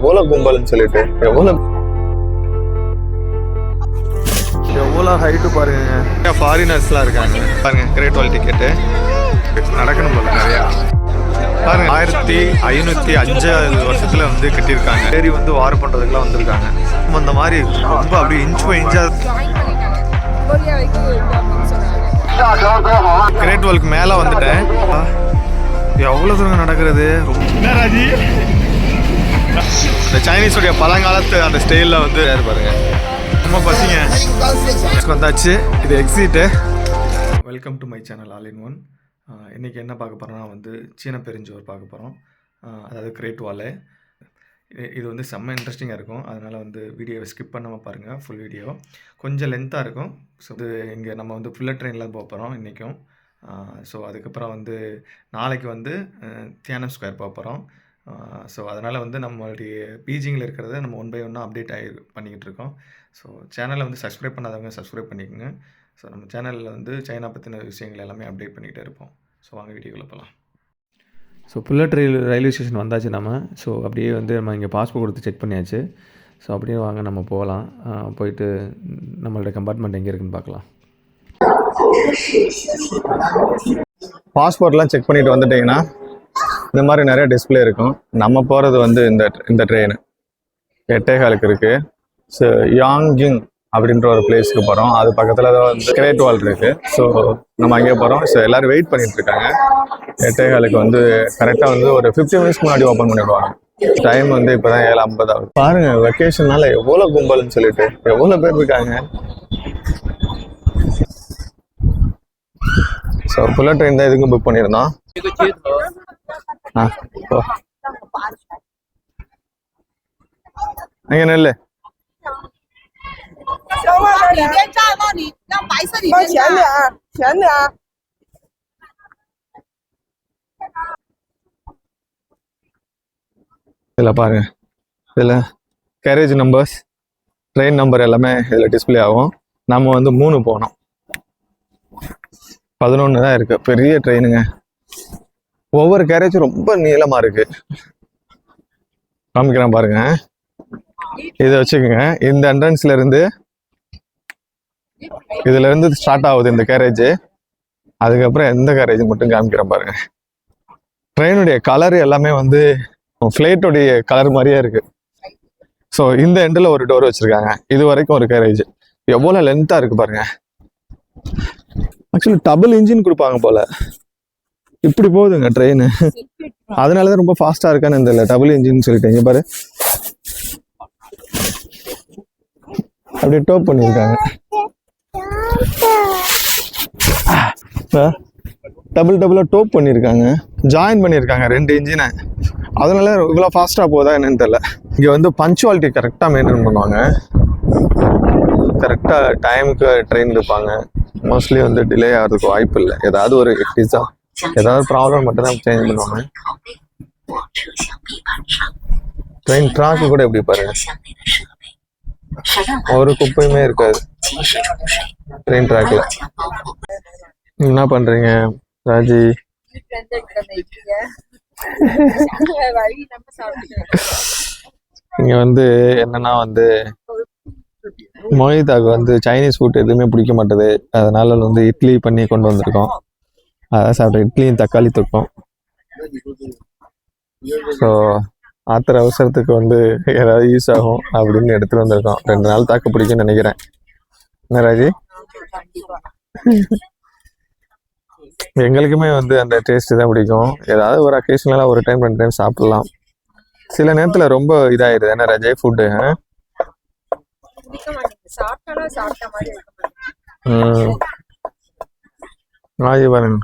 எவ்வளவு கும்பல்னு சொல்லிட்டு எவ்வளவு எவ்வளோ ஹைட்டு பாருங்க. ஃபாரினர்ஸ்லாம் இருக்காங்க. பாருங்க கிரேட் வால் டிக்கெட்டு நடக்கணும் போல நிறையா. பாருங்க ஆயிரத்தி ஐநூற்றி அஞ்சாவது வருஷத்துல வந்து கட்டியிருக்காங்க. ஏரி வந்து வார் பண்ணுறதுக்குலாம் வந்திருக்காங்க. அந்த மாதிரி ரொம்ப அப்படியே இன்ச் பை இன்ச்சா கொரியா வரைக்கும் இருக்கு அப்படின்னு சொன்னாங்க கிரேட் வாலுக்கு மேலே வந்துட்டேன். எவ்வளோ தூரம் நடக்கிறது? ரொம்ப இந்த சைனீஸுடைய பழங்காலத்து அந்த ஸ்டைலில் வந்து யார் பாருங்க? ரொம்ப பசிங்க. வந்தாச்சு. இது exit welcome to my channel all in one இன்றைக்கி என்ன பார்க்க போகிறோம்னா வந்து சீன பெருஞ்சோர் பார்க்க போகிறோம் அதாவது கிரேட் வாலு இது வந்து செம்ம இன்ட்ரெஸ்டிங்காக இருக்கும். அதனால் வந்து வீடியோவை ஸ்கிப் பண்ணாமல் பாருங்கள் ஃபுல் வீடியோ கொஞ்சம் லென்த்தாக இருக்கும். ஸோ இது இங்கே நம்ம வந்து புல்லட் ட்ரெயினில் போக போகிறோம் இன்றைக்கும் ஸோ அதுக்கப்புறம் வந்து நாளைக்கு வந்து தியானம் ஸ்கொயர் போக போகிறோம் ஸோ அதனால் வந்து நம்மளுடைய பீஜிங்கில் இருக்கிறத நம்ம ஒன் பை ஒன்னாக அப்டேட் ஆகி பண்ணிக்கிட்டு இருக்கோம். ஸோ சேனலை வந்து சப்ஸ்கிரைப் பண்ணாதவங்க சப்ஸ்கிரைப் பண்ணிக்கோங்க. ஸோ நம்ம சேனலில் வந்து சைனா பற்றின விஷயங்கள் எல்லாமே அப்டேட் பண்ணிகிட்டே இருப்போம். ஸோ வாங்க வீடியோக்குள்ளே போகலாம் so bullet rail railway station வந்தாச்சு நம்ம. ஸோ அப்படியே வந்து நம்ம இங்கே பாஸ்போர்ட் கொடுத்து செக் பண்ணியாச்சு. ஸோ அப்படியே வாங்க நம்ம போகலாம். போயிட்டு நம்மளோட கம்பார்ட்மெண்ட் எங்கே இருக்குன்னு பார்க்கலாம். பாஸ்போர்ட்லாம் செக் பண்ணிட்டு வந்துட்டீங்கன்னா இந்த மாதிரி நிறைய டிஸ்பிளே இருக்கும். நம்ம போகிறது வந்து இந்த இந்த ட்ரெயின் எட்டேகாலுக்கு இருக்கு. ஸோ யாங்கிங் அப்படின்ற ஒரு பிளேஸ்க்கு போகிறோம் அது பக்கத்தில் தான் வந்து கிரேட் வால் இருக்கு. ஸோ நம்ம அங்கே போகிறோம் ஸோ எல்லாரும் வெயிட் பண்ணிட்டு இருக்காங்க. எட்டேகாலுக்கு வந்து கரெக்டாக வந்து ஒரு ஃபிஃப்டி மினிட்ஸ்க்கு முன்னாடி ஓப்பன் பண்ணிடுவாங்க. டைம் வந்து இப்போ தான் ஏழு ஐம்பது ஆகுது. பாருங்க வெக்கேஷன்னால எவ்வளோ கும்பல்னு சொல்லிட்டு எவ்வளோ பேர் இருக்காங்க? ஸோ புல்லட் ட்ரெயின் தான் எதுக்கும் புக் பண்ணியிருந்தோம். ஆ ஓ அங்கே நெல்லு 小外边里边站往里，让白色里往边站。前点儿，前点儿。 இதில் பாருங்க இதில் கேரேஜ் நம்பர்ஸ் ட்ரெயின் நம்பர் எல்லாமே இதில் டிஸ்ப்ளே ஆகும் நம்ம வந்து மூணு போனோம் பதினொன்று தான் இருக்கு பெரிய ட்ரெயினுங்க ஒவ்வொரு கேரேஜும் ரொம்ப நீளமா இருக்கு. காமிக்கிறேன் பாருங்க. இதை வச்சுக்கோங்க. இந்த என்ட்ரன்ஸ்ல இருந்து இதுல இருந்து ஸ்டார்ட் ஆகுது இந்த கேரேஜ் அதுக்கப்புறம் எந்த கேரேஜ் மட்டும் காமிக்கிறேன் பாருங்க. ட்ரெயினுடைய கலர் எல்லாமே வந்து ஃப்ளைட்டோடைய கலர் மாதிரியே இருக்கு. ஸோ இந்த எண்டில் ஒரு டோர் வச்சிருக்காங்க. இது வரைக்கும் ஒரு கேரேஜ் எவ்வளோ லென்த்தாக இருக்கு பாருங்க. ஆக்சுவலி டபுள் இன்ஜின் கொடுப்பாங்க போல. இப்படி போகுதுங்க ட்ரெயின் அதனால தான் ரொம்ப ஃபாஸ்ட்டாக இருக்கான்னு தெரியல டபுள் இன்ஜின் சொல்லிட்டு பாரு. அப்படியே டோப் பண்ணியிருக்காங்க. டபுள் டபுளாக டோப் பண்ணியிருக்காங்க. ஜாயின் பண்ணியிருக்காங்க ரெண்டு இன்ஜினை அதனால இவ்வளோ ஃபாஸ்ட்டாக போதா என்னன்னு தெரில இங்கே வந்து பஞ்சுவாலிட்டி கரெக்டாக மெயின்டைன் பண்ணுவாங்க. கரெக்டாக டைமுக்கு ட்ரெயின் இருப்பாங்க. மோஸ்ட்லி வந்து டிலே ஆகிறதுக்கு வாய்ப்பு இல்லை. ஏதாவது ஒரு எக்ஸாம் ஏதாவது ப்ராப்ளம் மட்டும் தான் சேஞ்ச் பண்ணுவாங்க ட்ரெயின் ட்ராக்கு கூட எப்படி பாருங்க ஒரு குப்பையுமே இருக்காது ட்ரெயின் ட்ராக்ல என்ன பண்றீங்க ராஜி இங்க வந்து என்னன்னா வந்து மோஹிதாக்கு வந்து சைனீஸ் ஃபுட் எதுவுமே பிடிக்க மாட்டேது. அதனால வந்து இட்லி பண்ணி கொண்டு வந்திருக்கோம். அதான் சாப்பிட்டேன் இட்லியும் தக்காளி தொக்கும் ஸோ ஆத்திர அவசரத்துக்கு வந்து ஏதாவது யூஸ் ஆகும் அப்படின்னு எடுத்துட்டு வந்திருக்கோம். ரெண்டு நாள் தாக்கு பிடிக்கும்னு நினைக்கிறேன். என்ன ராஜி? எங்களுக்குமே வந்து அந்த டேஸ்ட் தான் பிடிக்கும். ஏதாவது ஒரு அக்கேஷனலாக ஒரு டைம் ரெண்டு டைம் சாப்பிடலாம். சில நேரத்தில் ரொம்ப இதாயிடுது என்ன ராஜே? ஃபுட்டு ராஜி பாருங்க.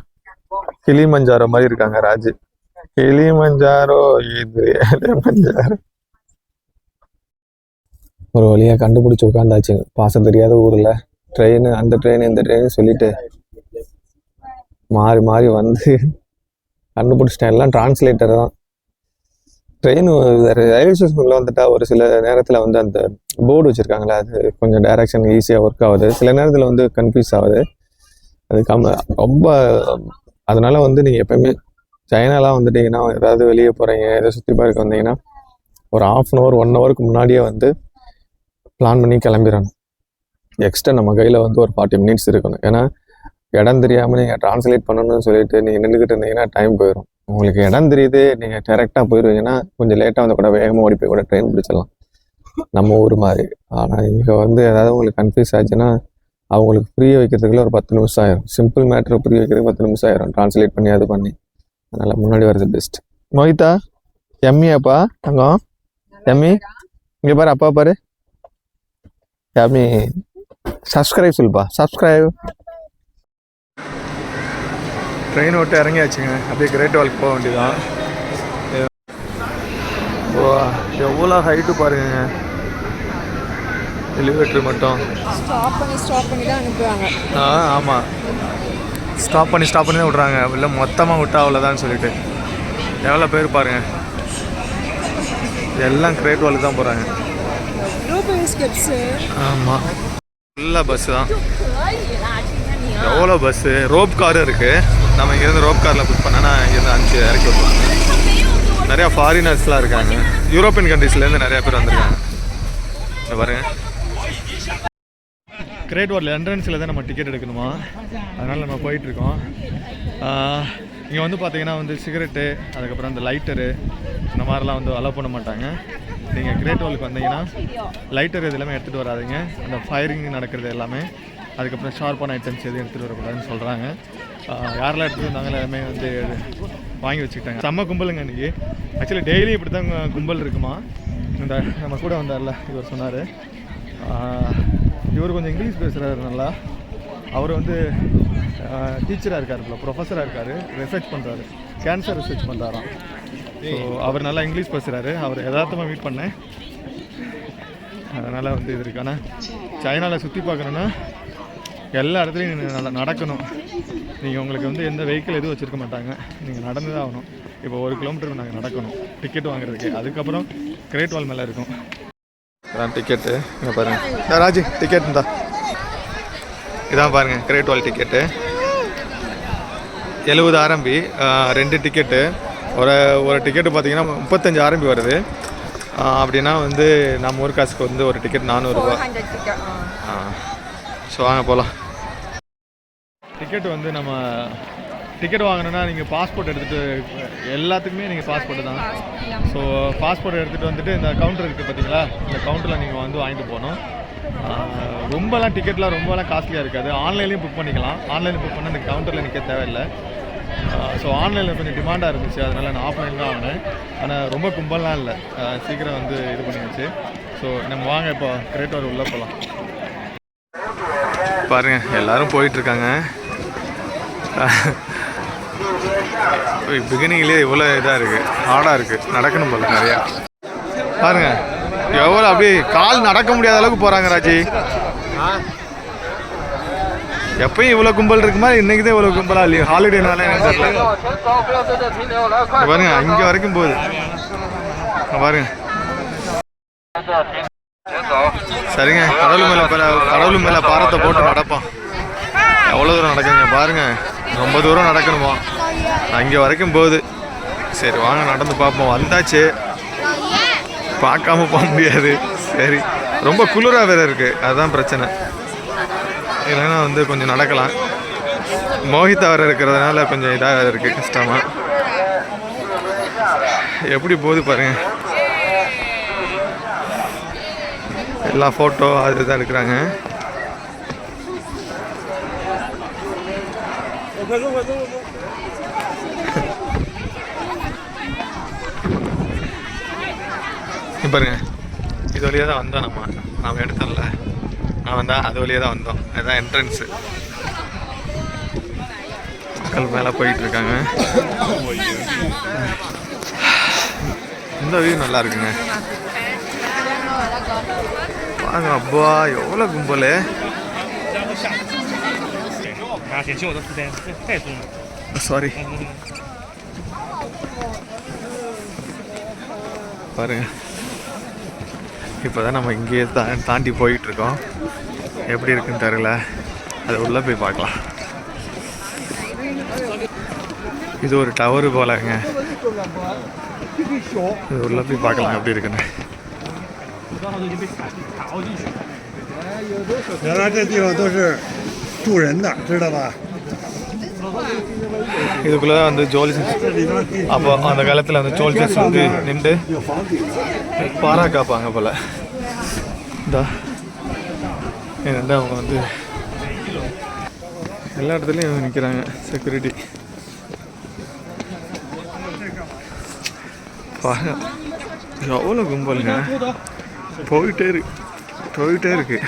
கிளி மஞ்சாரோ மாதிரி இருக்காங்க ராஜு. கிளி மஞ்சாரோ இது மஞ்சாரோ ஒரு வழியா கண்டுபிடிச்சி உட்காந்தாச்சு. பாசம் தெரியாத ஊர்ல. ட்ரெயின் அந்த ட்ரெயின் இந்த ட்ரெயின் சொல்லிட்டு மாறி மாறி வந்து கண்டுபிடிச்சிட்டேன். எல்லாம் டிரான்ஸ்லேட்டர் தான். ட்ரெயின் ரயில்வே ஸ்டேஷனுக்குள்ளே வந்துட்டா ஒரு சில நேரத்தில் வந்து அந்த போர்டு வச்சுருக்காங்களே அது கொஞ்சம் டைரக்ஷன் ஈஸியாக ஒர்க் ஆகுது. சில நேரத்தில் வந்து கன்ஃபியூஸ் ஆகுது. அது கம் ரொம்ப அதனால் வந்து நீங்கள் எப்பயுமே சைனாலாம் வந்துட்டீங்கன்னா ஏதாவது வெளியே போகிறீங்க ஏதோ சுற்றி பார்க்க வந்தீங்கன்னா ஒரு ஆஃப் அன் ஹவர் ஒன் ஹவருக்கு முன்னாடியே வந்து பிளான் பண்ணி கிளம்பிடணும். எக்ஸ்ட்ரா நம்ம கையில் வந்து ஒரு ஃபார்ட்டி மினிட்ஸ் இருக்கணும். ஏன்னா இடம் தெரியாமல் நீங்கள் ட்ரான்ஸ்லேட் பண்ணணும்னு சொல்லிட்டு நீங்கள் நின்றுக்கிட்டு இருந்தீங்கன்னா டைம் போயிடும் உங்களுக்கு இடம் தெரியுது நீங்கள் டேரெக்டாக போயிடுவீங்கன்னா கொஞ்சம் லேட்டாக வந்து கூட வேகமாக ஓடி போய் கூட ட்ரெயின் பிடிச்சிடலாம். நம்ம ஊர் மாதிரி. ஆனால் இங்கே வந்து ஏதாவது உங்களுக்கு கன்ஃபியூஸ் ஆச்சுன்னா அவங்களுக்கு புரிய வைக்கிறதுக்குள்ள ஒரு பத்து நிமிஷம் ஆயிரும். சிம்பிள் மேட்ரு புரிய வைக்கிறதுக்கு பத்து நிமிஷம் ஆயிரும். ட்ரான்ஸ்லேட் பண்ணி அது பண்ணி. அதனால் முன்னாடி வர்றது பெஸ்ட் மோஹிதா எம்மியாப்பா தங்கம். எம்மி இங்கே பாரு அப்பா பாரு. எம்மி சப்ஸ்கிரைப் சொல்லுப்பா. சப்ஸ்கிரைப் ட்ரெயின் விட்டு இறங்கியாச்சுங்க. அப்படியே கிரேட் வால்க்கு போக வேண்டியதான் ஓ எவ்வளோ ஹைட்டு பாருங்க. எலிவேட்டர் மட்டும். ஸ்டாப் பண்ணி ஸ்டாப் பண்ணி தான் அனுப்புவாங்க ஆ ஆமாம் ஸ்டாப் பண்ணி ஸ்டாப் பண்ணி தான் விட்றாங்க. இல்லை மொத்தமாக விட்டா அவ்வளோதான்னு சொல்லிட்டு. எவ்வளோ பேர் பாருங்க. எல்லாம் கிரேட் வாலுக்கு தான் போகிறாங்க ஆமாம் ஃபுல்லாக பஸ்ஸு தான். எவ்வளோ பஸ்ஸு ரோப் காரும் இருக்குது நம்ம இங்கேருந்து ரோப் காரில் புக் பண்ணா இங்கேருந்து அனுப்பிச்சு இறக்கி விட்டுருவோம் நிறையா ஃபாரினர்ஸ்லாம் இருக்காங்க. யூரோப்பியன் கண்ட்ரீஸ்லேருந்து நிறையா பேர் வந்திருக்காங்க. இந்த பாருங்க. கிரேட் வாரில் என்ட்ரன்ஸில் தான் நம்ம டிக்கெட் எடுக்கணுமா? அதனால் நம்ம போயிட்டுருக்கோம். இங்கே வந்து பார்த்தீங்கன்னா வந்து சிகரெட்டு அதுக்கப்புறம் அந்த லைட்டரு இந்த மாதிரிலாம் வந்து அலோவ் பண்ண மாட்டாங்க. நீங்கள் கிரேட் வாலுக்கு வந்தீங்கன்னா லைட்டர் இது எல்லாமே எடுத்துகிட்டு வராதீங்க. அந்த ஃபயரிங் நடக்கிறது எல்லாமே அதுக்கப்புறம் ஷார்ப்பான ஐட்டம்ஸ் எதுவும் எடுத்துகிட்டு வரக்கூடாதுன்னு சொல்கிறாங்க யாரெல்லாம் எடுத்துகிட்டு வந்தாங்க எல்லாமே வந்து வாங்கி வச்சுக்கிட்டாங்க. செம்ம கும்பலுங்க இன்றைக்கி ஆக்சுவலி டெய்லி இப்படி தான் கும்பல் இருக்குமா? இந்த நம்ம கூட வந்தார்ல இவர் சொன்னார். இவர் கொஞ்சம் இங்கிலீஷ் பேசுகிறாரு நல்லா. அவர் வந்து டீச்சராக இருக்கார் இப்போ ப்ரொஃபஸராக இருக்கார் ரிசர்ச் பண்ணுறாரு கேன்சர் ரிசர்ச் பண்ணுறாராம் ஸோ அவர் நல்லா இங்கிலீஷ் பேசுகிறாரு அவர் யதார்த்தமாக மீட் பண்ணேன். அதனால் வந்து இது இருக்கு. ஆனால் சைனாவில் சுற்றி பார்க்கணுன்னா எல்லா இடத்துலையும் நல்லா நடக்கணும். நீங்கள் உங்களுக்கு வந்து எந்த வெஹிக்கிள் எதுவும் வச்சுருக்க மாட்டாங்க. நீங்கள் நடந்து தான் ஆகணும். இப்போ ஒரு கிலோமீட்டர் நாங்கள் நடக்கணும். டிக்கெட் வாங்குறதுக்கு. அதுக்கப்புறம் கிரேட் வால் மேலே இருக்கும். இதான் டிக்கெட்டு இங்கே பாருங்கள் ராஜி டிக்கெட் இருந்தா இதான் பாருங்கள் கிரேட் வால் டிக்கெட்டு எழுபது ஆரம்பி ரெண்டு டிக்கெட்டு ஒரு ஒரு டிக்கெட்டு பார்த்தீங்கன்னா முப்பத்தஞ்சு ஆரம்பி வருது. அப்படின்னா வந்து நம்ம ஊர் காசுக்கு வந்து ஒரு டிக்கெட் நானூறுரூவா ஸோ வாங்க போகலாம் டிக்கெட் வந்து நம்ம டிக்கெட் வாங்கணும்னா நீங்கள் பாஸ்போர்ட் எடுத்துகிட்டு எல்லாத்துக்குமே நீங்கள் பாஸ்போர்ட் தான். ஸோ பாஸ்போர்ட் எடுத்துகிட்டு வந்துட்டு இந்த கவுண்டர் இருக்குது பார்த்தீங்களா இந்த கவுண்டரில் நீங்கள் வந்து வாங்கிட்டு போகணும். ரொம்பலாம் டிக்கெட்லாம் ரொம்பலாம் காஸ்ட்லியாக இருக்காது. ஆன்லைன்லேயும் புக் பண்ணிக்கலாம். ஆன்லைனில் புக் பண்ணால் இந்த கவுண்டரில் நிற்க தேவையில்லை. ஸோ ஆன்லைனில் கொஞ்சம் டிமாண்டாக இருந்துச்சு. அதனால் நான் ஆஃப்லைன் தான் ஆனேன் ஆனால் ரொம்ப கும்பல்லாம் இல்லை. சீக்கிரம் வந்து இது பண்ணிடுச்சு ஸோ நம்ம வாங்க இப்போ கிரேட்டோர் உள்ளே போகலாம் பாருங்கள் எல்லோரும் போயிட்டுருக்காங்க பிகினிங்லேயே இவ்வளோ இதாக இருக்குது ஆடாக இருக்குது நடக்கணும் போல நிறையா. பாருங்க எவ்வளோ அப்படியே கால் நடக்க முடியாத அளவுக்கு போகிறாங்க ராஜி. எப்பயும் இவ்வளோ கும்பல் இருக்குமா இன்றைக்கி தான் இவ்வளோ கும்பலாக இல்லையா? ஹாலிடேனால எனக்கு தெரியல. பாருங்க இங்கே வரைக்கும் போகுது. பாருங்க. சரிங்க கடவுள் மேலே கடவுள் மேலே பாரத்தை போட்டு நடப்போம். எவ்வளோ தூரம் நடக்குங்க பாருங்க. ரொம்ப தூரம் நடக்கணுமா? அங்கே வரைக்கும் போகுது. சரி வாங்க நடந்து பார்ப்போம். வந்தாச்சு. பார்க்காம போக முடியாது. சரி. ரொம்ப குளிராக வேறு இருக்குது அதுதான் பிரச்சனை. இல்லைன்னா வந்து கொஞ்சம் நடக்கலாம். மோகிதா வேறு இருக்கிறதுனால கொஞ்சம் இதாக வேறு இருக்குது கஷ்டமாக எப்படி போகுது பாருங்கள் எல்லா ஃபோட்டோ அது தான் எடுக்கிறாங்க. Gracias. பாருங்க. இது வழியாக தான் வந்தோம் நம்ம நாம் எடுத்தோம்ல. நான் வந்தால் அது வழியாக தான் வந்தோம். அதுதான் என்ட்ரன்ஸு மக்கள் மேலே போயிட்டு இருக்காங்க. இந்த வியூ நல்லா இருக்குங்க. பாருங்க அப்பா எவ்வளோ கும்பல். சாரி பாருங்க. இப்போ தான் நம்ம இங்கேயே தா தாண்டி போயிட்டு இருக்கோம் எப்படி இருக்குன்னு தெரியல அது உள்ளே போய் பார்க்கலாம் இது ஒரு டவரு போலங்க இது உள்ள போய் பார்க்கலாம் எப்படி இருக்குன்னு 我到时候已经被卡卡进去了。原来这地方都是住人的，知道吧？ இதுக்குள்ளே வந்து ஜோலிசன்ஸ் அப்போ அந்த காலத்தில் அந்த ஜோலிசன்ஸ் வந்து நின்று பாரா காப்பாங்க போல் இதா என்னென்னா அவங்க வந்து எல்லா இடத்துலையும் நிற்கிறாங்க செக்யூரிட்டி பாருங்க எவ்வளோ கும்பலுங்க போயிட்டே இருக்கு போயிட்டே இருக்கு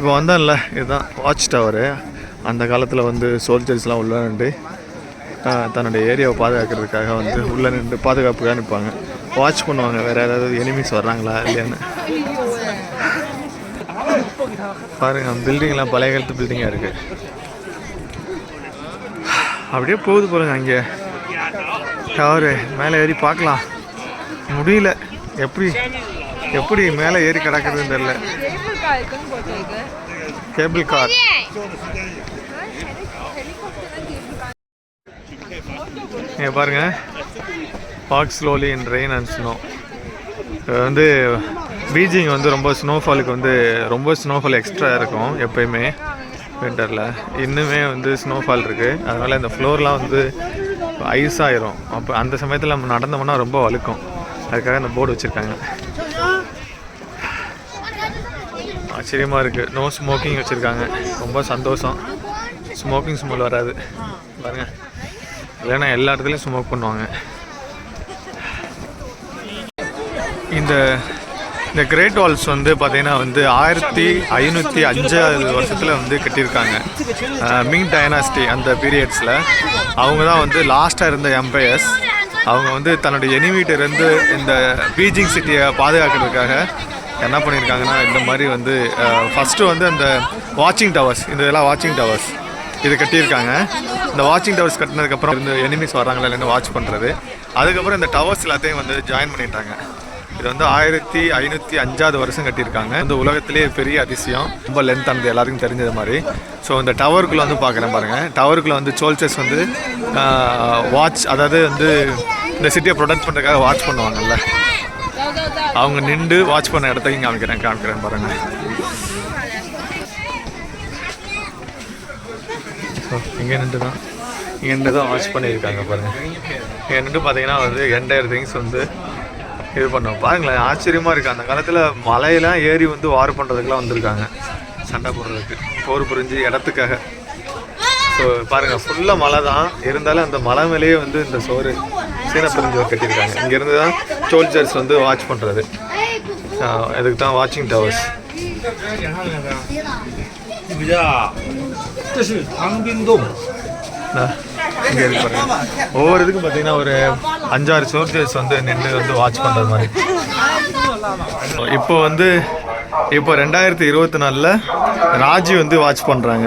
இப்போ வந்தேன்ல இதுதான் வாட்ச் டவரு அந்த காலத்தில் வந்து சோல்ஜர்ஸ்லாம் உள்ளே நின்று தன்னுடைய ஏரியாவை பாதுகாக்கிறதுக்காக வந்து உள்ளே நின்று பாதுகாப்புக்காக நிற்பாங்க. வாட்ச் பண்ணுவாங்க வேறு யாராவது எனிமீஸ் வர்றாங்களா இல்லையான்னு. பாருங்க பில்டிங்லாம் பழைய காலத்து பில்டிங்காக இருக்குது அப்படியே போகுது பாருங்க அங்கே. டவரு மேலே ஏறி பார்க்கலாம். முடியல. எப்படி? எப்படி மேலே ஏறி கிடக்குதுன்னு தெரில கேபிள் கார் இங்கே பாருங்க. Back slowly in rain and snow வந்து பீஜிங் வந்து ரொம்ப ஸ்னோஃபாலுக்கு வந்து ரொம்ப ஸ்னோஃபால் எக்ஸ்ட்ரா இருக்கும் எப்பயுமே விண்டரில் இன்னுமே வந்து ஸ்னோஃபால் இருக்குது அதனால் இந்த ஃப்ளோர்லாம் வந்து ஐஸ் ஆயிரும். அப்போ அந்த சமயத்தில் நம்ம நடந்தோம்னா ரொம்ப வழுக்கும். அதுக்காக இந்த போர்டு வச்சுருக்காங்க. ஆச்சரியமாக இருக்குது நோ ஸ்மோக்கிங் வச்சுருக்காங்க. ரொம்ப சந்தோஷம். ஸ்மோக்கிங் ஸ்மெல் வராது. பாருங்க. இல்லைன்னா எல்லா இடத்துலையும் ஸ்மோக் பண்ணுவாங்க. இந்த இந்த கிரேட் வால்ஸ் வந்து பார்த்திங்கன்னா வந்து ஆயிரத்தி ஐநூற்றி அஞ்சாவது வருஷத்தில் வந்து கட்டியிருக்காங்க. மிங் டைனாஸ்டி அந்த பீரியட்ஸில் அவங்க தான் வந்து லாஸ்ட்டாக இருந்த எம்பையர்ஸ் அவங்க வந்து தன்னுடைய எனிமீட்டிருந்து இந்த பீஜிங் சிட்டியை பாதுகாக்கிறதுக்காக என்ன பண்ணியிருக்காங்கன்னா இந்த மாதிரி வந்து ஃபஸ்ட்டு வந்து அந்த வாட்சிங் டவர்ஸ் இந்த இதெல்லாம் வாட்சிங் டவர்ஸ் இது கட்டியிருக்காங்க. இந்த வாட்சிங் டவர்ஸ் கட்டினதுக்கப்புறம் இந்த எனிமிஸ் வராங்களா இல்லைன்னு வாட்ச் பண்ணுறது அதுக்கப்புறம் இந்த டவர்ஸ் எல்லாத்தையும் வந்து ஜாயின் பண்ணிட்டாங்க. இது வந்து ஆயிரத்தி ஐநூற்றி அஞ்சாவது வருஷம் கட்டியிருக்காங்க. இந்த உலகத்திலேயே பெரிய அதிசயம். ரொம்ப லென்த் ஆனது எல்லாருக்கும் தெரிஞ்சது மாதிரி. ஸோ இந்த டவருக்குள்ளே வந்து பார்க்குறேன் பாருங்கள் டவருக்குள்ளே வந்து சோல்சர்ஸ் வந்து வாட்ச் அதாவது வந்து இந்த சிட்டியை ப்ரொடக்ட் பண்ணுறதுக்காக வாட்ச் பண்ணுவாங்கல்ல. அவங்க நின்று வாட்ச் பண்ண இடத்தையும் காமிக்கிறேன் காமிக்கிறேன் பாருங்க. இங்கே நின்று தான் இங்கே நின்று தான் வாட்ச் பண்ணியிருக்காங்க பாருங்கள் இங்கே நின்று பார்த்தீங்கன்னா வந்து என்டையர் திங்ஸ் வந்து இது பண்ணோம். பாருங்களேன் ஆச்சரியமாக இருக்குது அந்த காலத்தில் மலையெல்லாம் ஏறி வந்து வார் பண்ணுறதுக்குலாம் வந்திருக்காங்க. சண்டை போடுறதுக்கு. போர் புரிஞ்சு இடத்துக்காக. ஸோ பாருங்கள் ஃபுல்லாக மலை தான் இருந்தாலும் அந்த மலை மேலேயே வந்து இந்த சோறு சீன பெருஞ்சுவர் கட்டியிருக்காங்க. இங்கேருந்து தான் சோல்ஜர்ஸ் வந்து வாட்ச் பண்ணுறது அதுக்கு தான் வாட்சிங் டவர்ஸ் இங்கே இருக்கு ஒவ்வொரு இதுக்கும் பார்த்தீங்கன்னா ஒரு அஞ்சாறு சோல்ஜர்ஸ் வந்து நின்று வந்து வாட்ச் பண்ணுற மாதிரி. இப்போ வந்து இப்போ ரெண்டாயிரத்தி இருபத்தி நாலில் ராஜி வந்து வாட்ச் பண்ணுறாங்க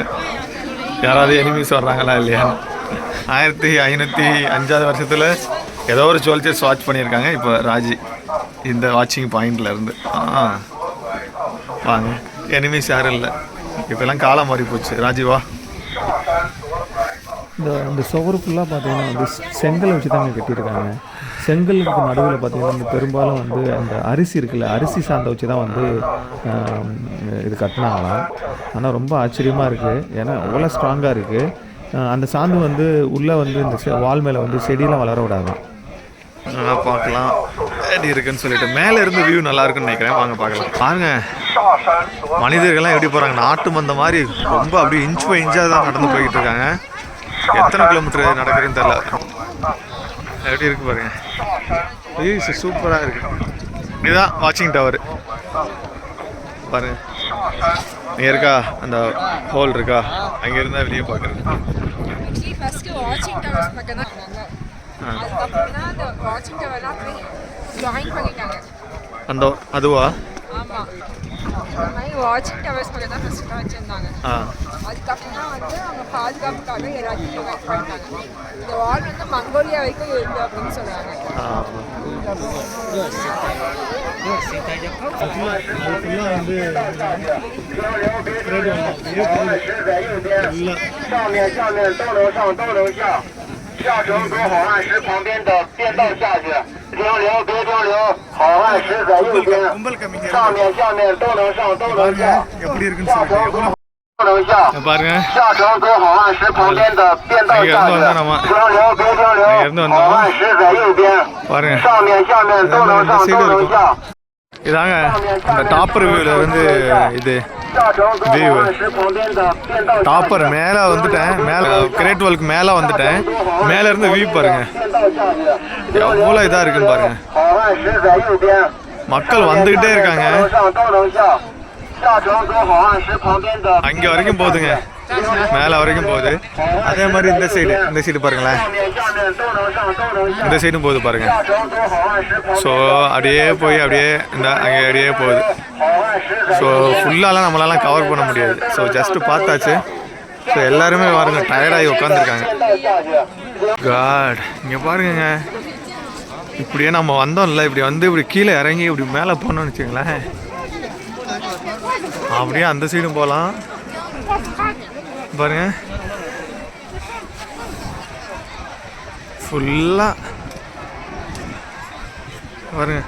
யாராவது எனிமீஸ் வர்றாங்களா இல்லையா ஆயிரத்தி ஐநூற்றி அஞ்சாவது வருஷத்தில் ஏதோ ஒரு சோல்ஜர்ஸ் வாட்ச் பண்ணியிருக்காங்க. இப்போ ராஜி இந்த வாட்சிங் பாயிண்ட்ல இருந்து. ஆ வாங்க. எனிமீஸ் யாரும் இல்லை. இப்போல்லாம் காலம் மாறி போச்சு. ராஜி வா. இந்த அந்த சுவர் ஃபுல்லாக பார்த்தீங்கன்னா வந்து செங்கலை வச்சு தாங்க கட்டியிருக்காங்க. செங்கலுக்கு நடுவில் பார்த்தீங்கன்னா பெரும்பாலும் வந்து அந்த அரிசி இருக்குல்ல அரிசி சார்ந்த வச்சு தான் வந்து இது கட்டினாங்களாம். ஆனால் ரொம்ப ஆச்சரியமாக இருக்குது ஏன்னா அவ்வளோ ஸ்ட்ராங்காக இருக்குது அந்த சாந்து வந்து உள்ளே வந்து இந்த வால் மேலே வந்து செடியெலாம் வளர விடாதான் நல்லா பார்க்கலாம். எப்படி இருக்குன்னு சொல்லிட்டு மேலே இருந்து வியூ நல்லா இருக்குன்னு நினைக்கிறேன். வாங்க பார்க்கலாம். பாருங்க. மனிதர்கள்லாம் எப்படி போகிறாங்க நாட்டு மந்த மாதிரி ரொம்ப அப்படியே இன்ச் பை இன்ச்சாக தான் நடந்து போய்கிட்டு இருக்காங்க. எத்தனை கிலோமீட்டர் நடக்குதுன்னு தெரில எப்படி இருக்கு பாருங்க. வியூஸ் சூப்பராக இருக்கு. இதுதான் வாட்சிங் டவர் பாருங்க. இங்கே இருக்கா? அந்த ஹோல் இருக்கா? அங்கே இருந்தால் வெளியே பார்க்குறது. அதுக்கப்புறம் தான் அந்த வாட்சிங் டவர்லாம் போய் ஜாயின் பண்ணிட்டாங்க. அந்த அதுவா? ஆமாம் மாதிரி வாட்சிங் டவர்ஸ் பக்கம் தான் ஃபர்ஸ்ட் தான் வச்சுருந்தாங்க. அதுக்கப்புறம் வந்து அவங்க பாதுகாப்புக்காக எல்லாத்தையும் பண்ணிட்டாங்க. இந்த வால் வந்து மங்கோலியா வரைக்கும் இருக்கு அப்படின்னு 面下面都能上都能下，下乘坐好汉石旁边的便道下去，停留别停留，好汉石在右边， கும்பல் கம்மிங்க 上面下面都能上都能 பாருங்க 下， எப்படி இருக்குன்னு 下 சொல்லிட்டு 乘 எவ்வளோ 都能下。 பாருங்க 下乘坐好汉石旁边的便道下去，停留别停留，好汉石在右边， பாருங்க 上面下面都能上都能下， இதாங்க அந்த டாப்பர் வியூவில் இருந்து இது டாப்பர் மேலே வந்துட்டேன். மேலே கிரேட் டுவெல்க்கு மேலே வந்துட்டேன். மேலே இருந்து வியூ பாருங்க. எவ்வளோ இதாக இருக்குன்னு பாருங்க. மக்கள் வந்துக்கிட்டே இருக்காங்க. அங்கே வரைக்கும் போதுங்க மேலே வரைக்கும் போகுது. அதே மாதிரி இந்த சைடு இந்த சைடு பாருங்களேன். இந்த சைடும் போகுது பாருங்க. ஸோ அப்படியே போய் அப்படியே இந்த அங்கே அப்படியே போகுது. ஸோ ஃபுல்லாலாம் நம்மளாலாம் கவர் பண்ண முடியாது. ஸோ ஜஸ்ட்டு பார்த்தாச்சு. ஸோ எல்லாருமே பாருங்க டயர்டாகி உட்காந்துருக்காங்க காட் இங்கே பாருங்க இப்படியே நம்ம வந்தோம்ல இப்படி வந்து இப்படி கீழே இறங்கி இப்படி மேலே போனோம்னு வச்சுங்களேன் அப்படியே அந்த சைடும் போகலாம் பாருங்க. ஃபுல்லாக பாருங்க.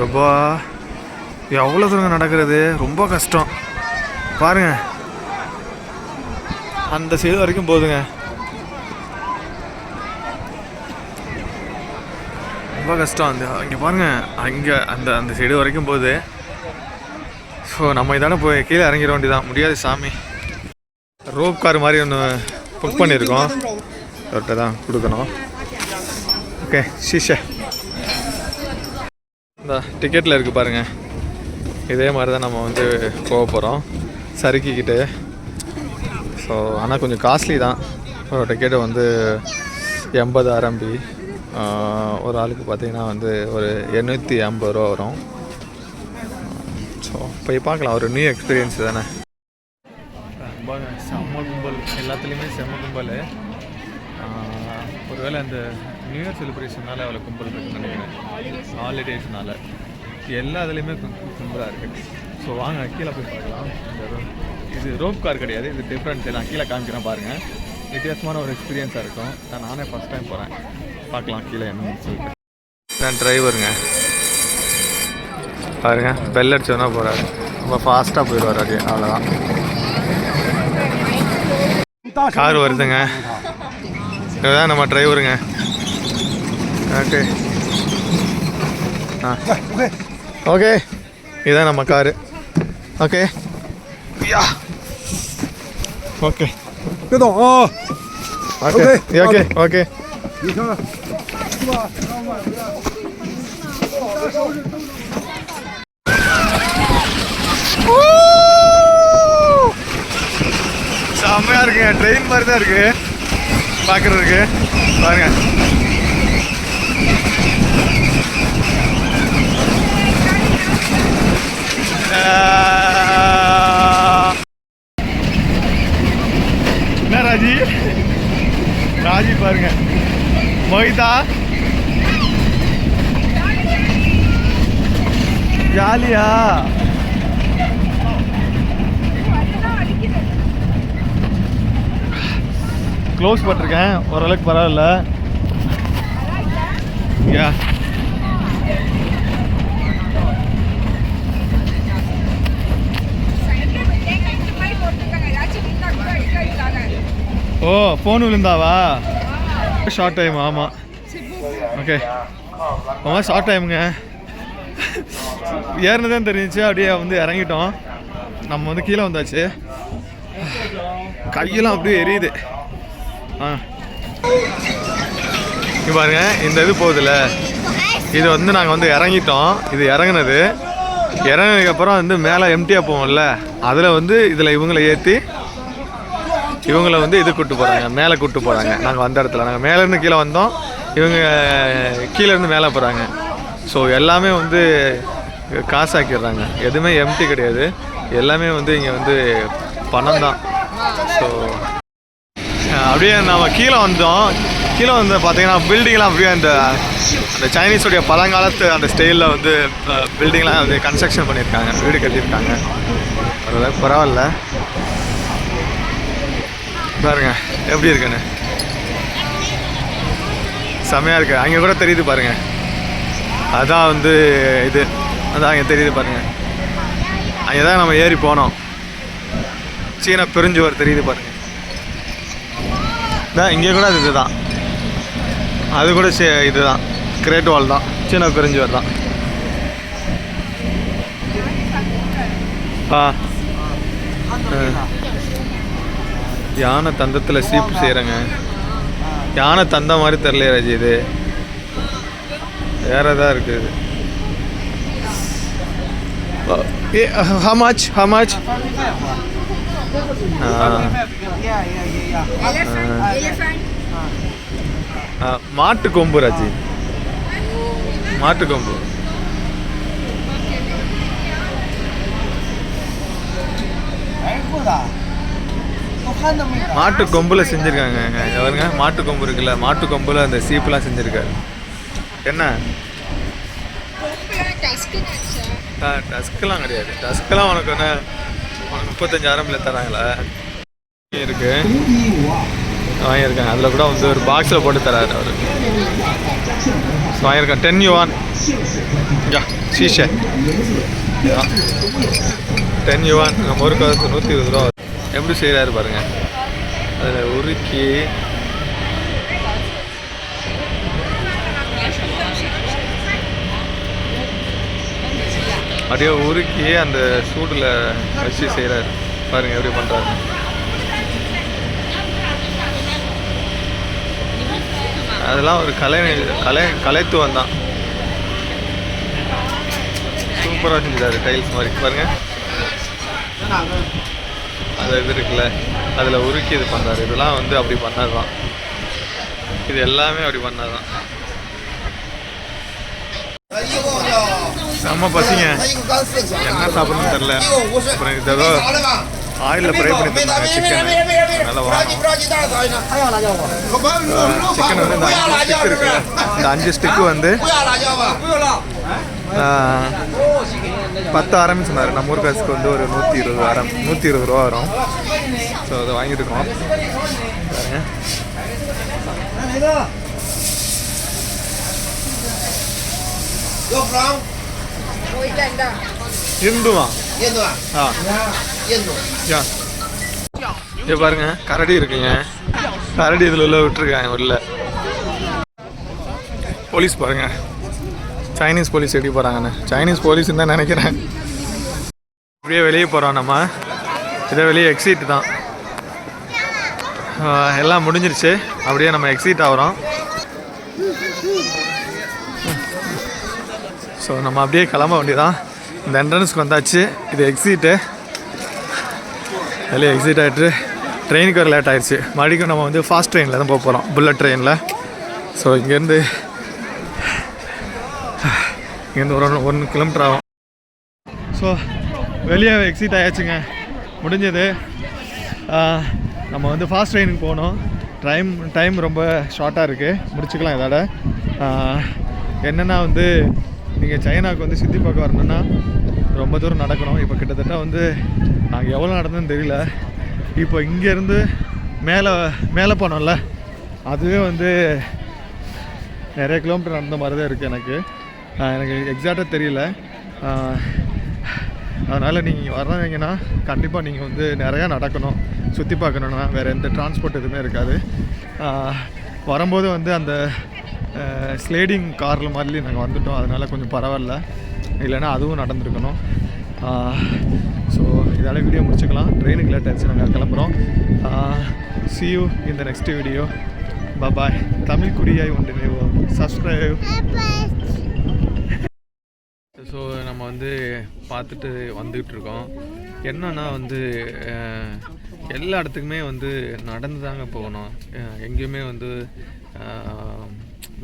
எப்பா எவ்வளோ தூரம் நடக்கிறது? ரொம்ப கஷ்டம். பாருங்க. அந்த சைடு வரைக்கும் போதுங்க. ரொம்ப கஷ்டம் அந்த இங்கே பாருங்கள் அங்கே அந்த அந்த சைடு வரைக்கும் போகுது. ஸோ நம்ம இதான போய் கீழே இறங்கிட வேண்டியதான் முடியாது சாமி. ரோப் கார் மாதிரி ஒன்று புக் பண்ணியிருக்கோம். அவர்கிட்ட தான் கொடுக்கணும். ஓகே ஷீஷே இந்த டிக்கெட்டில் இருக்குது பாருங்கள் இதே மாதிரி தான் நம்ம வந்து போக போகிறோம் சறுக்கிக்கிட்டு. ஸோ ஆனால் கொஞ்சம் காஸ்ட்லி தான். ஒரு டிக்கெட்டு வந்து எண்பது ஆரம்பி ஒரு ஆளுக்கு பார்த்தீங்கன்னா வந்து ஒரு எண்ணூற்றி ஐம்பது ரூபா வரும். ஸோ போய் பார்க்கலாம். ஒரு நியூ எக்ஸ்பீரியன்ஸ் தானே. செம்ம கும்பல். எல்லாத்துலேயுமே செம்ம கும்பல். ஒருவேளை அந்த நியூ இயர் செலிப்ரேஷனால அவ்வளோ கும்பல் இருக்குன்னு நினைக்கிறேன். ஹாலிடேஸ்னால எல்லா இதுலேயுமே கும்பலாக இருக்குது ஸோ வாங்க கீழே போய் பார்க்கலாம். இந்த இது ரோப் கார் கிடையாது. இது டிஃப்ரெண்ட் நான் கீழே காமிக்கிறேன் பாருங்கள் வித்தியாசமான ஒரு எக்ஸ்பீரியன்ஸாக இருக்கும். நான் நானே ஃபஸ்ட் டைம் போகிறேன் பார்க்கலாம் கீழே என்னன்னு சொல்லிட்டு நான் டிரைவருங்க பாருங்க பெல் அடிச்சோன்னா போகிறாரு ரொம்ப ஃபாஸ்ட்டாக போயிடுவார் அது அவ்வளோதான் கார் வருதுங்க. இதுதான் நம்ம டிரைவருங்க ஓகே. ஆ. ஓகே. இதுதான் நம்ம car. Okay. Yeah. Okay. Genau. Oh. Okay. okay. Ja, okay. okay. செம்மையா இருக்குங்க ட்ரெயின் மாதிரி தான் இருக்கு பாக்குறதுக்கு பாருங்க ஜாலியா? க்ளோஸ் பண்ணிருக்கேன் ஓரளவுக்கு பரவாயில்ல. யா ஓ ஃபோன் விழுந்தாவா? ஷார்ட் டைம் ஆமாம் ஓகே ஆமாம் ஷார்ட் டைமுங்க ஏறினதான் தெரிஞ்சிச்சு. அப்படியே வந்து இறங்கிட்டோம். நம்ம வந்து கீழே வந்தாச்சு. கையெல்லாம் அப்படியே எரியுது. ஆ. பாருங்க இந்த இது போகுதுல்ல. இது வந்து நாங்கள் வந்து இறங்கிட்டோம். இது இறங்குனது. இறங்கினதுக்கப்புறம் வந்து மேலே எம்டியாக போவோம்ல. அதில் வந்து இதில் இவங்களை ஏற்றி இவங்களை வந்து இது கூப்பிட்டு போகிறாங்க மேலே கூட்டு போகிறாங்க நாங்கள் வந்த இடத்துல. நாங்கள் மேலேருந்து கீழே வந்தோம். இவங்க கீழேருந்து மேலே போகிறாங்க ஸோ எல்லாமே வந்து காசாக்கிடுறாங்க. எதுவுமே எம்டி கிடையாது. எல்லாமே வந்து இங்கே வந்து பணம் தான் ஸோ அப்படியே நம்ம கீழே வந்தோம். கீழே வந்து பார்த்தீங்கன்னா பில்டிங்லாம் அப்படியே அந்த அந்த சைனீஸுடைய பழங்காலத்து அந்த ஸ்டைலில் வந்து பில்டிங்லாம் வந்து கன்ஸ்ட்ரக்ஷன் பண்ணியிருக்காங்க. வீடு கட்டியிருக்காங்க. ஓரளவுக்கு பரவாயில்ல. பாருங்க எப்படி இருக்குன்னு. செமையாக இருக்குது அங்கே கூட தெரியுது பாருங்கள் அதான் வந்து இது. அதான் அங்கே தெரியுது பாருங்கள் அங்கே தான் நம்ம ஏறி போனோம். சீன பெருஞ்சுவர் தெரியுது பாருங்கள் இதான் இங்கே கூட அது இதுதான். அது கூட சே இதுதான். கிரேட் வால் தான். சீன பெருஞ்சுவர் தான். ஆ. ஆ. யானை தந்தத்தில் சீப்பு செய்கிறேங்க யானை தந்த மாதிரி தெரியல ராஜி இது வேற தான் இருக்குது. ஏ ஹமாச் ஹமாச் elephant. மாட்டு கொம்பு ராஜி. மாட்டு கொம்பு. மாட்டு கொம்புல செஞ்சிருக்காங்க. பாருங்க மாட்டு கொம்பு இருக்குல்ல மாட்டு கொம்புல அந்த சீப்புலாம் செஞ்சிருக்காரு. என்ன? டஸ்க்கெலாம் கிடையாது. டஸ்க்கெலாம் உனக்கு என்ன உனக்கு முப்பத்தஞ்சாயிரம் இல்லை தராங்களா? இருக்கு. வாங்கியிருக்கேன். அதில் கூட வந்து ஒரு பாக்ஸில் போட்டு தராரு அவர். வாங்கியிருக்கேன். டென் யுவான் யா சீஷே. டென் யுவான் நம்ம ஒரு காலத்துக்கு நூற்றி இருபது ரூபா எப்படி செய்கிறாரு பாருங்கள் அதில் உருக்கி அப்படியே உருக்கி அந்த சூடில் வச்சு செய்கிறாரு பாருங்க எப்படி பண்ணுறாரு அதெல்லாம் ஒரு கலை கலை கலைத்துவம் தான். சூப்பராக செஞ்சிட்டாரு டைல்ஸ் மாதிரி. பாருங்க. அது இது இருக்குல்ல அதில் உருக்கி இது பண்ணுறாரு இதெல்லாம் வந்து அப்படி பண்ணது தான் இது எல்லாமே அப்படி பண்ணது தான் செம்ம பசிங்க. என்ன சாப்பிடணும்னு தெரில அப்புறம் இது ஏதோ ஆயிலில் ஃப்ரை பண்ணி தந்தாங்க சிக்கன் நல்லா வாங்கணும் சிக்கன் வந்து இந்த அஞ்சு ஸ்டிக் இருக்கு இந்த அஞ்சு ஸ்டிக்கு வந்து பத்து ஆரம்பி சொன்னார். நம்ம ஊர் காசுக்கு வந்து ஒரு நூற்றி இருபது ஆரம் நூற்றி இருபது ரூபா வரும். ஸோ அதை வாங்கிட்டு இருக்கோம். பாருங்க. போயிட்டேன்டா இந்துவா ஆ யா இது பாருங்க கரடி இருக்குங்க கரடி இதில் உள்ள விட்டுருக்காங்க உள்ள போலீஸ் பாருங்க சைனீஸ் போலீஸ் எப்படி போகிறாங்கன்னு சைனீஸ் போலீஸ்னு தான் நினைக்கிறேன் அப்படியே வெளியே போகிறோம் நம்ம இதே வெளியே எக்ஸிட் தான் எல்லாம் முடிஞ்சிருச்சு அப்படியே நம்ம எக்ஸிட் ஆகிறோம் ஸோ நம்ம அப்படியே கிளம்ப வேண்டியதான் இந்த என்ட்ரன்ஸ்க்கு வந்தாச்சு. இது எக்ஸிட்டு வெளியே எக்ஸிட் ஆகிட்டு ட்ரெயினுக்கு வர லேட் ஆகிடுச்சு மறுபடியும் நம்ம வந்து ஃபாஸ்ட் ட்ரெயினில் தான் போக போகிறோம் புல்லட் ட்ரெயினில் ஸோ இங்கேருந்து இங்கேருந்து ஒரு ஒன்று கிலோமீட்டர் ஆகும். ஸோ வெளியே எக்ஸிட் ஆயாச்சுங்க. முடிஞ்சது. நம்ம வந்து ஃபாஸ்ட் ட்ரெயினுக்கு போகணும் டைம் டைம் ரொம்ப ஷார்ட்டாக இருக்குது முடிச்சுக்கலாம் இதோட என்னென்னா வந்து நீங்கள் சைனாவுக்கு வந்து சுற்றி பார்க்க வரணுன்னா ரொம்ப தூரம் நடக்கணும். இப்போ கிட்டத்தட்ட வந்து நாங்கள் எவ்வளோ நடந்ததுன்னு தெரியல. இப்போ இங்கேருந்து மேலே மேலே போனோம்ல. அதுவே வந்து நிறைய கிலோமீட்டர் நடந்த மாதிரி தான் இருக்குது எனக்கு எனக்கு எக்ஸாக்டாக தெரியல. அதனால் நீங்கள் வர்றவங்கன்னா கண்டிப்பாக நீங்கள் வந்து நிறையா நடக்கணும். சுற்றி பார்க்கணுன்னா வேறு எந்த டிரான்ஸ்போர்ட் எதுவுமே இருக்காது. வரும்போது வந்து அந்த ஸ்லேடிங் காரில் மாதிரி நாங்கள் வந்துட்டோம். அதனால் கொஞ்சம் பரவாயில்ல. இல்லைன்னா அதுவும் நடந்துருக்கணும். ஸோ இதால் வீடியோ முடிச்சுக்கலாம். ட்ரெயினுக்கு லேட் ஆச்சு நாங்கள் கிளம்புறோம். சி யூ இந்த நெக்ஸ்ட் வீடியோ பாய் தமிழ் குடியாய் ஒன்று சப்ஸ்கிரைப் ஸோ நம்ம வந்து பார்த்துட்டு வந்துக்கிட்டு இருக்கோம். என்னன்னா வந்து எல்லா இடத்துக்குமே வந்து நடந்து தாங்க போகணும் எங்கேயுமே வந்து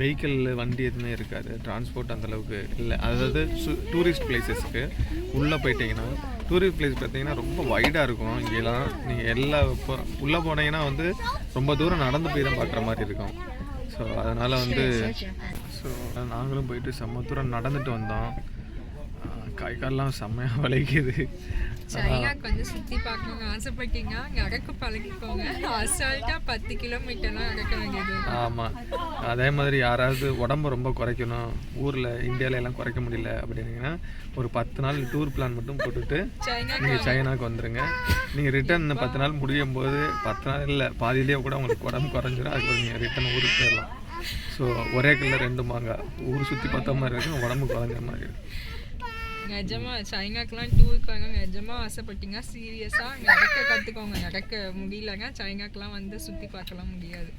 வெஹிக்கிள் வண்டி எதுவுமே இருக்காது. டிரான்ஸ்போர்ட் அந்தளவுக்கு இல்லை. அதாவது டூரிஸ்ட் பிளேசஸ்க்கு உள்ளே போயிட்டீங்கன்னா டூரிஸ்ட் பிளேஸ் பார்த்தீங்கன்னா ரொம்ப வைடாக இருக்கும். இங்கெல்லாம் நீங்கள் எல்லா இப்போ உள்ளே போனீங்கன்னா வந்து ரொம்ப தூரம் நடந்து போய் தான் பார்க்குற மாதிரி இருக்கும். ஸோ அதனால் வந்து ஸோ நாங்களும் போயிட்டு செம்ம தூரம் நடந்துட்டு வந்தோம். கை கால்லாம் செம்மையாக வலிக்குது. வந்து சுற்றி பார்க்கணும்னு ஆசைப்பட்டீங்க நடக்க பழகிக்கோங்க. அசால்ட்டாக பத்து கிலோமீட்டர்லாம் நடக்க வேண்டியது. ஆமாம் அதே மாதிரி யாராவது உடம்ப ரொம்ப குறைக்கணும் ஊரில் இந்தியாவில எல்லாம் குறைக்க முடியல அப்படின்னீங்கன்னா ஒரு பத்து நாள் டூர் பிளான் மட்டும் போட்டுட்டு நீங்கள் சைனாக்கு வந்துடுங்க நீங்கள் ரிட்டர்ன் பத்து நாள் முடியும் போது பத்து நாள் இல்லை பாதியிலேயே கூட உங்களுக்கு உடம்பு குறைஞ்சிரும். அதுக்கு நீங்கள் ரிட்டர்ன் ஊருக்கு போயிடலாம். ஸோ ஒரே கல்ல ரெண்டு மாங்காய். ஊர் சுற்றி பார்த்த மாதிரி இருக்கும் உடம்பு குறைஞ்ச மாதிரி இருக்கும். நிஜமா சைனாக்கெலாம் டூருக்கு வாங்க நிஜமா ஆசைப்பட்டீங்க. சீரியஸாக நடக்க கற்றுக்கோங்க நடக்க முடியலங்க சைனாக்கெலாம் வந்து சுற்றி பார்க்கலாம் முடியாது.